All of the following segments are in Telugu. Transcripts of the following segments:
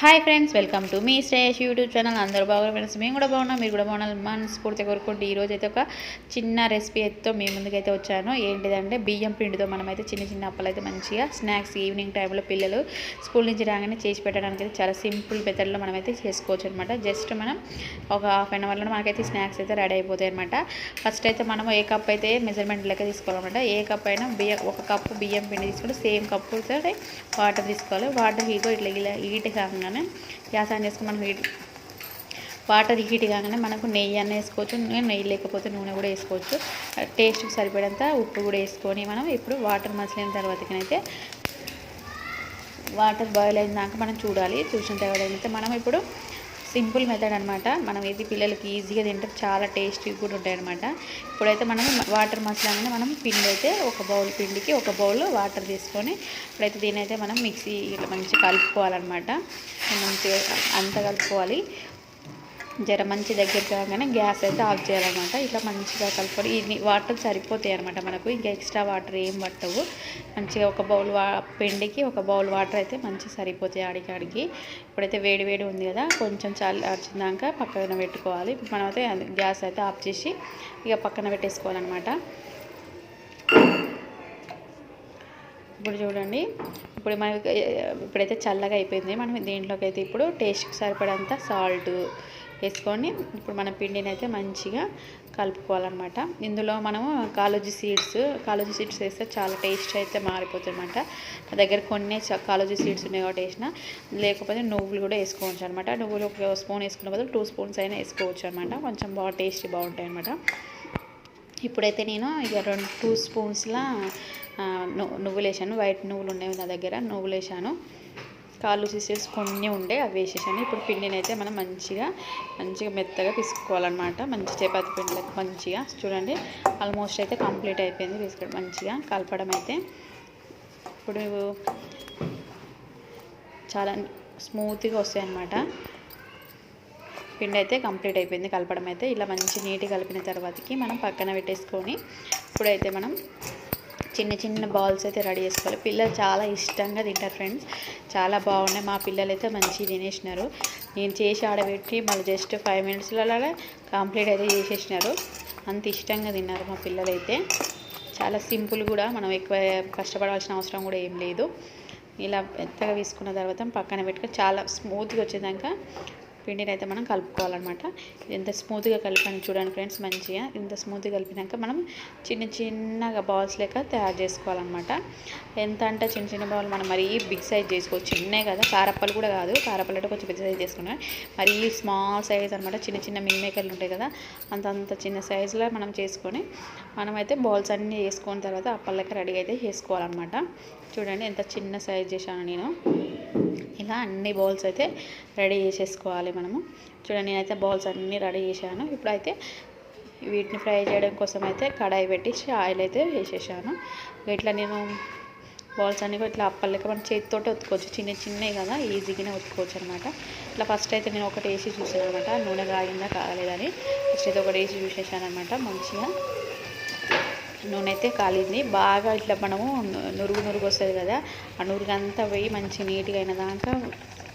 హాయ్ ఫ్రెండ్స్ వెల్కమ్ టు మీ శ్రేయస్ యూట్యూబ్ ఛానల్ అందరూ బాగున్నారు ఫ్రెండ్స్ మేము కూడా బాగున్నాం మీరు కూడా బాగున్నారు. మనస్ఫూర్తిగా కోరుకుంటే ఈరోజు అయితే ఒక చిన్న రెసిపీ అయితే మీ ముందుకైతే వచ్చాను. ఏంటిదంటే బియ్యం పిండితో మనమైతే చిన్న చిన్న అప్పలు అయితే మంచిగా స్నాక్స్ ఈవినింగ్ టైంలో పిల్లలు స్కూల్ నుంచి రాగానే చేసి పెట్టడానికి అయితే చాలా సింపుల్ మెథడ్లో మనమైతే చేసుకోవచ్చు అనమాట జస్ట్ మనం ఒక హాఫ్ అన్ అవర్లో మనకైతే స్నాక్స్ అయితే రెడీ అయిపోతాయి అనమాట ఫస్ట్ అయితే మనం ఏ కప్ అయితే మెజర్మెంట్ లెక్క తీసుకోవాలన్నమాట. ఏ కప్ అయినా బియ్యం ఒక కప్పు బియ్యం పిండి తీసుకుంటే సేమ్ కప్పు వాటర్ తీసుకోవాలి. వాటర్ హీగో ఇట్లా ఇలా హీట్ కాగానే గ్యాస్ ఆన్ చేసుకుని మనం హీట్ వాటర్ హీట్ కాగానే మనకు నెయ్యి అన్న వేసుకోవచ్చు నెయ్యి లేకపోతే నూనె కూడా వేసుకోవచ్చు. టేస్ట్కి సరిపడేంత ఉప్పు కూడా వేసుకొని మనం ఇప్పుడు వాటర్ మసిలిన తర్వాతకైతే వాటర్ బాయిల్ అయిన దాకా మనం చూడాలి. చూసిన తర్వాత అయితే మనం ఇప్పుడు సింపుల్ మెథడ్ అనమాట మనం ఏది పిల్లలకి ఈజీగా తింటే చాలా టేస్టీ కూడా ఉంటాయి అనమాట ఇప్పుడైతే మనం వాటర్ మసాలానే మనం పిండి అయితే ఒక బౌల్ పిండికి ఒక బౌల్ వాటర్ తీసుకొని ఇప్పుడైతే దీని అయితే మనం మిక్సీ ఇట్లా మంచిగా కలుపుకోవాలన్నమాట. మంచిగా అంతా కలుపుకోవాలి. జర మంచి దగ్గర కాగానే గ్యాస్ అయితే ఆఫ్ చేయాలన్నమాట. ఇట్లా మంచిగా కలుపుకొని ఇది వాటర్ సరిపోతాయి అనమాట మనకు. ఇంకా ఎక్స్ట్రా వాటర్ ఏం పట్టవు. మంచిగా ఒక బౌల్ వా పిండికి ఒక బౌల్ వాటర్ అయితే మంచిగా సరిపోతాయి ఆడికి ఆడికి. ఇప్పుడైతే వేడి వేడి ఉంది కదా కొంచెం చల్లి వచ్చిందాక పక్కన పెట్టుకోవాలి. మనమైతే గ్యాస్ అయితే ఆఫ్ చేసి ఇక పక్కన పెట్టేసుకోవాలన్నమాట. ఇప్పుడు చూడండి ఇప్పుడు మనకి ఇప్పుడైతే చల్లగా అయిపోయింది. మనం దీంట్లోకి అయితే ఇప్పుడు టేస్ట్కి సరిపడంత సాల్ట్ వేసుకొని ఇప్పుడు మన పిండిని అయితే మంచిగా కలుపుకోవాలన్నమాట. ఇందులో మనము కాలోజీ సీడ్స్ కాలోజీ సీడ్స్ వేస్తే చాలా టేస్ట్ అయితే మారిపోతుందన్నమాట. నా దగ్గర కొన్ని కాలోజీ సీడ్స్ ఉన్నాయి కాబట్టి వేసిన. లేకపోతే నువ్వులు కూడా వేసుకోవచ్చు అనమాట నువ్వులు ఒక స్పూన్ వేసుకున్న బదులు టూ స్పూన్స్ అయినా వేసుకోవచ్చు అనమాట కొంచెం బాగా టేస్ట్ బాగుంటాయి అనమాట ఇప్పుడైతే నేను ఇక రెండు టూ స్పూన్స్లా నువ్వులు వేసాను వైట్ నువ్వులు ఉన్నాయి నా దగ్గర. నువ్వులు వేసాను కాళ్ళు సీసెస్ కొన్ని ఉండే అవి వేసేసాను. ఇప్పుడు పిండిని అయితే మనం మంచిగా మంచిగా మెత్తగా పిసుకోవాలన్నమాట. మంచి చపాతి పిండి మంచిగా. చూడండి ఆల్మోస్ట్ అయితే కంప్లీట్ అయిపోయింది పిసుకోవడం మంచిగా కలపడం అయితే. ఇప్పుడు చాలా స్మూత్గా వస్తాయి అన్నమాట పిండి అయితే కంప్లీట్ అయిపోయింది కలపడం అయితే. ఇలా మంచి నీట్గా కలిపిన తర్వాతకి మనం పక్కన పెట్టేసుకొని ఇప్పుడైతే మనం చిన్న చిన్న బాల్స్ అయితే రెడీ చేసుకోవాలి. పిల్లలు చాలా ఇష్టంగా తింటారు ఫ్రెండ్స్. చాలా బాగున్నాయి. మా పిల్లలు అయితే మంచిగా తినేసినారు. నేను చేసి ఆడబెట్టి మళ్ళీ జస్ట్ ఫైవ్ మినిట్స్లలో కంప్లీట్ అయితే చేసేసినారు. అంత ఇష్టంగా తిన్నారు మా పిల్లలు అయితే చాలా సింపుల్ కూడా. మనం ఎక్కువ కష్టపడాల్సిన అవసరం కూడా ఏం లేదు. ఇలా మెత్తగా తీసుకున్న తర్వాత పక్కన పెట్టుకొని చాలా స్మూత్గా వచ్చేదాకా పిండిని అయితే మనం కలుపుకోవాలన్నమాట. ఎంత స్మూత్గా కలిపాను చూడండి ఫ్రెండ్స్ మంచిగా ఇంత స్మూత్గా కలిపినాక మనం చిన్న చిన్నగా బాల్స్ లెక్క తయారు చేసుకోవాలన్నమాట. ఎంత అంటే చిన్న చిన్న బౌల్ మనం మరీ బిగ్ సైజ్ చేసుకోవచ్చు. చిన్నే కదా కారప్పలు కూడా కాదు. కారప్పలు అంటే కొంచెం పెద్ద సైజ్ చేసుకున్నాం. మరీ స్మాల్ సైజ్ అనమాట చిన్న చిన్న మిల్ మేకర్లు ఉంటాయి కదా అంత అంత చిన్న సైజులో మనం చేసుకొని మనమైతే బాల్స్ అన్నీ వేసుకున్న తర్వాత అప్పలకి రెడీ అయితే చేసుకోవాలన్నమాట. చూడండి ఎంత చిన్న సైజ్ చేశాను నేను. ఇలా అన్ని బౌల్స్ అయితే రెడీ చేసేసుకోవాలి మనము. చూడండి నేనైతే బౌల్స్ అన్నీ రెడీ చేశాను. ఇప్పుడైతే వీటిని ఫ్రై చేయడం కోసం అయితే కడాయి పెట్టేసి ఆయిల్ అయితే వేసేసాను. ఇట్లా నేను బాల్స్ అన్నీ కూడా ఇట్లా అప్పలకి మనం చేతితో ఒత్తుకోవచ్చు. చిన్న చిన్నవి కదా ఈజీగానే ఒత్తుకోవచ్చు అనమాట ఇట్లా ఫస్ట్ అయితే నేను ఒకటి వేసి చూసాను అనమాట నూనె కాగిందా కాలేదని ఫస్ట్ అయితే ఒకటి వేసి చూసేసాను అనమాట మంచిగా. నూనె అయితే కాలింది. బాగా ఇట్లా మనము నురుగు నురుగు వస్తుంది కదా ఆ నురుగు అంతా పోయి మంచి నీట్గా అయిన దాకా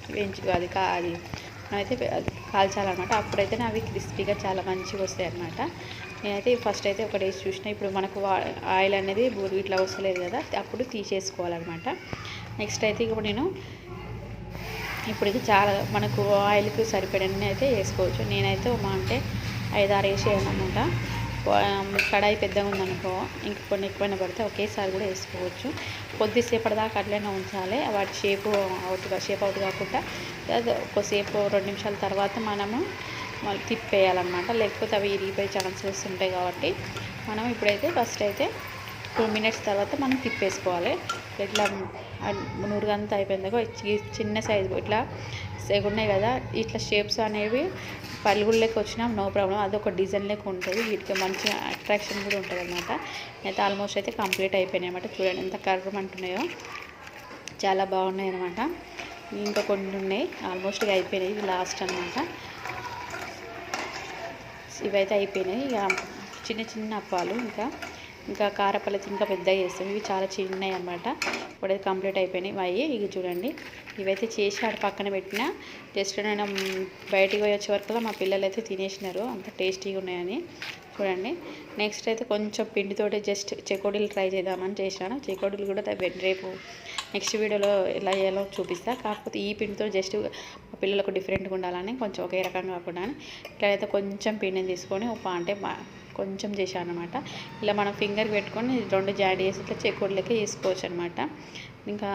వేయించు అది కా అది మనమైతే కాల్చాలన్నమాట. అప్పుడైతే అవి క్రిస్పీగా చాలా మంచిగా వస్తాయి అనమాట నేనైతే ఫస్ట్ అయితే ఒకటి వేసి చూసిన ఇప్పుడు మనకు ఆయిల్ అనేది బూరు ఇట్లా వస్తలేదు కదా అప్పుడు తీసేసుకోవాలన్నమాట. నెక్స్ట్ అయితే ఇప్పుడు నేను ఇప్పుడు ఇది చాలా మనకు ఆయిల్కి సరిపడని అయితే వేసుకోవచ్చు. నేనైతే మా అంటే ఐదారు వేసేయాలి అనమాట కడాయి పెద్దగా ఉందనుకో ఇంక కొన్ని ఎక్కువైనా పడితే ఒకేసారి కూడా వేసుకోవచ్చు. కొద్దిసేపటి దాకా అట్లనే ఉంచాలి. వాటి షేపు అవుట్ షేప్ అవుట్ కాకుండా ఒకసేపు రెండు నిమిషాల తర్వాత మనము మళ్ళీ తిప్పేయాలన్నమాట. లేకపోతే అవి ఇరిగిపోయే ఛాన్సెస్ ఉంటాయి కాబట్టి మనం ఇప్పుడైతే ఫస్ట్ అయితే టూ మినిట్స్ తర్వాత మనం తిప్పేసుకోవాలి. ఇట్లా నూరుగంతా అయిపోయిందిగో చిన్న సైజు ఇట్లా ఉన్నాయి కదా ఇట్లా షేప్స్ అనేవి పలుగులు వచ్చినా నో ప్రాబ్లం అదొక డిజైన్ లెక్క ఉంటుంది వీటికి మంచి అట్రాక్షన్ కూడా ఉంటుంది అనమాట అయితే ఆల్మోస్ట్ అయితే కంప్లీట్ అయిపోయినాయి అనమాట చూడండి ఎంత కర్రం అంటున్నాయో. చాలా బాగున్నాయి అనమాట ఇంకా కొన్ని ఉన్నాయి ఆల్మోస్ట్ అయిపోయినాయి లాస్ట్ అనమాట ఇవైతే అయిపోయినాయి. ఇక చిన్న చిన్న అప్పాలు ఇంకా. ఇంకా కారపల్లెతి ఇంకా పెద్దగా చేస్తాం. ఇవి చాలా చిన్నవి అనమాట ఇప్పుడైతే కంప్లీట్ అయిపోయినాయి. అవి ఇవి చూడండి. ఇవైతే చేసి ఆడ పక్కన పెట్టిన జస్ట్ నేను బయటికి పోయి వచ్చే వరకు మా పిల్లలు అయితే తినేసినారు. అంత టేస్టీగా ఉన్నాయని చూడండి. నెక్స్ట్ అయితే కొంచెం పిండితోటి జస్ట్ చెకోడీలు ట్రై చేద్దామని చేసినాను. చెకోడీలు కూడా రేపు నెక్స్ట్ వీడియోలో ఎలా చేయాలో చూపిస్తా. కాకపోతే ఈ పిండితో జస్ట్ మా పిల్లలకు డిఫరెంట్గా ఉండాలని కొంచెం ఒకే రకంగా కాకుండా ఇట్లయితే కొంచెం పిండిని తీసుకొని ఉప్మా అంటే కొంచెం చేశాను అనమాట ఇలా మనం ఫింగర్ పెట్టుకొని రెండు జాడి చేసి ఇట్లా చెకోడీలకి వేసుకోవచ్చు అనమాట ఇంకా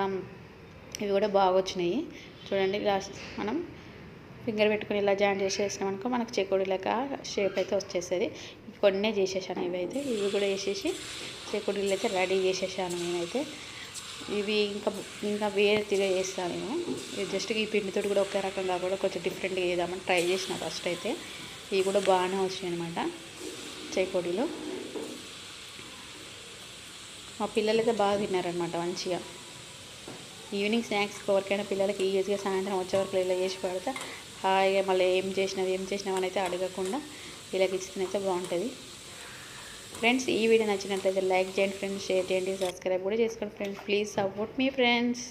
ఇవి కూడా బాగా వచ్చినాయి చూడండి ఇలా మనం ఫింగర్ పెట్టుకుని ఇలా జాయిన్ చేసేసినాం అనుకో మనకు చెకోడి షేప్ అయితే వచ్చేస్తుంది కొన్నే చేసేసాను ఇవి అయితే ఇవి కూడా వేసేసి చెకోడీలు అయితే రెడీ చేసేసాను నేనైతే. ఇవి ఇంకా ఇంకా వేరే తిరిగి చేస్తాను నేను. జస్ట్ ఈ పిండితోటి కూడా ఒకే రకంగా కూడా కొంచెం డిఫరెంట్గా చేద్దామని ట్రై చేసిన ఫస్ట్ అయితే. ఇవి కూడా బాగానే వచ్చినాయి అనమాట. చెకోడీలు మా పిల్లలు అయితే బాగా తిన్నారనమాట మంచిగా. ఈవినింగ్ స్నాక్స్ ఎవరికైనా పిల్లలకి ఈజీగా సాయంత్రం వచ్చే వరకు ఇలా చేసి పెడితే హాయిగా మళ్ళీ ఏం చేసినావు ఏం చేసినావు అని అయితే అడగకుండా ఇలాగ ఇచ్చినైతే అయితే బాగుంటుంది. ఫ్రెండ్స్ ఈ వీడియో నచ్చినట్లయితే లైక్ చేయండి ఫ్రెండ్స్ షేర్ చేయండి సబ్స్క్రైబ్ కూడా చేసుకోండి ఫ్రెండ్స్. ప్లీజ్ సపోర్ట్ మీ ఫ్రెండ్స్.